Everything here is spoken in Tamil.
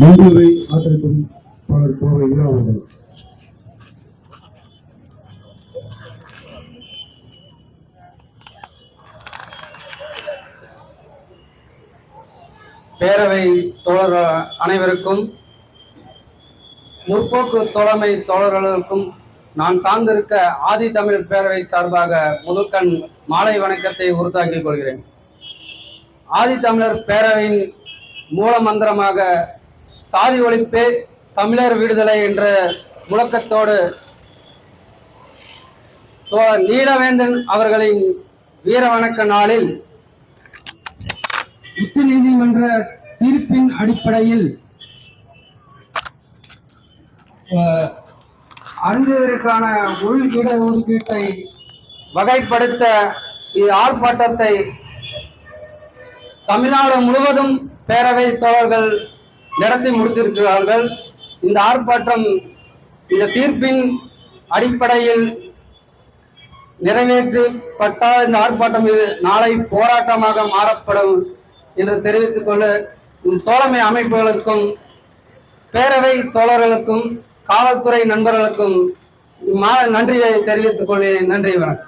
நன்றியை ஆற்றிருக்கும் பலர் கோவை அவர்கள் பேரவை தோழர் அனைவருக்கும் முற்போக்கு தோழமை தோழர்களுக்கும் நான் சார்ந்திருக்க ஆதி தமிழ் பேரவை சார்பாக முதற்கண் மாலை வணக்கத்தை உறுத்தாக்கிக் கொள்கிறேன். ஆதி தமிழர் பேரவையின் மூல மந்திரமாக சாதி ஒழிப்பே தமிழர் விடுதலை என்ற முழக்கத்தோடு நீலவேந்தன் அவர்களின் வீர வணக்க நாளில் உச்ச நீதிமன்ற தீர்ப்பின் அடிப்படையில் அஹ், அருந்தியதற்கான உள் இட ஒதுக்கீட்டை வகைப்படுத்த இது ஆர்ப்பாட்டத்தை தமிழ்நாடு முழுவதும் பேரவை தோழர்கள் நடத்தி முடித்திருக்கிறார்கள். இந்த ஆர்ப்பாட்டம் இந்த தீர்ப்பின் அடிப்படையில் நிறைவேற்றப்பட்டால் இந்த ஆர்ப்பாட்டம் இது நாளை போராட்டமாக மாறப்படும் என்று தெரிவித்துக் கொள்ள இந்த தோழமை அமைப்புகளுக்கும் பேரவை தோழர்களுக்கும் காவல்துறை நண்பர்களுக்கும் மா- நன்றியை தெரிவித்துக் கொள்கிறேன். நன்றி வணக்கம்.